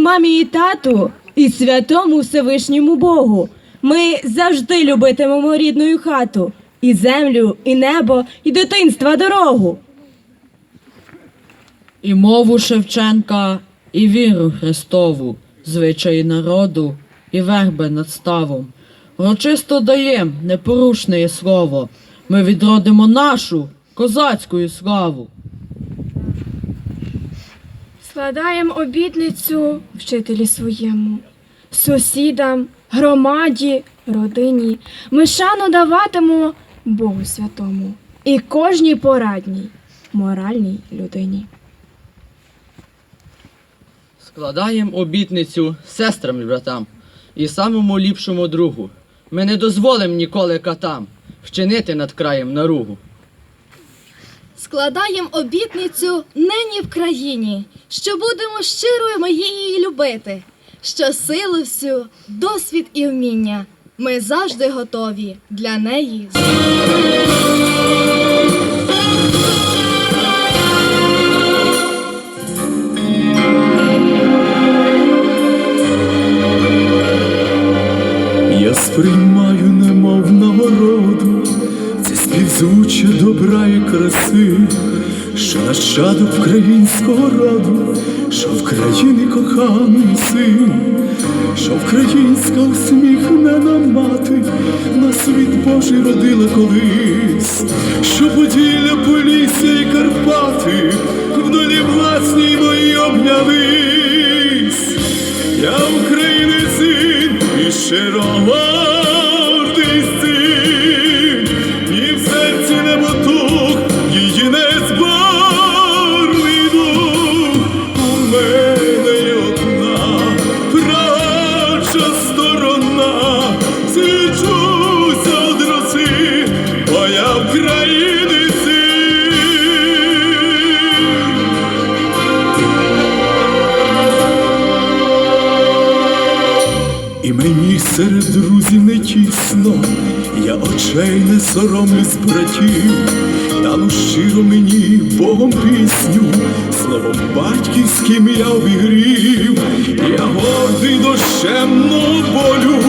мамі і тату, і святому Всевишньому Богу. Ми завжди любитимемо рідну хату, і землю, і небо, і дитинства дорогу. І мову Шевченка, і віру Христову, звичаї народу, і верби над ставом. Урочисто даєм непорушне слово. Ми відродимо нашу козацьку славу. Складаємо обітницю вчителі своєму, сусідам, громаді, родині. Ми шану даватимемо Богу святому і кожній порадній, моральній людині. Складаєм обітницю сестрам і братам і самому ліпшому другу. Ми не дозволим ніколи катам вчинити над краєм наругу. Складаєм обітницю нині в країні, що будемо щирою ми любити, що силу всю, досвід і вміння ми завжди готові для неї. Я сприймаю, співзвуччя добра і краси, що нащадок українського роду, що в країні коханий син, що українська усміхнена мати на світ Божий родила колись, що Поділля, Полісся і Карпати в долі власній мої обнялись. Я України син і щиро не її незборний дух. У мене є одна краща сторона, свічуся одраси, роси, в я мені серед друзів не тісно, я очей не соромлюсь братів, Дану щиро мені Богом пісню, словом батьківським я обігрів, я гордий дощемну болю,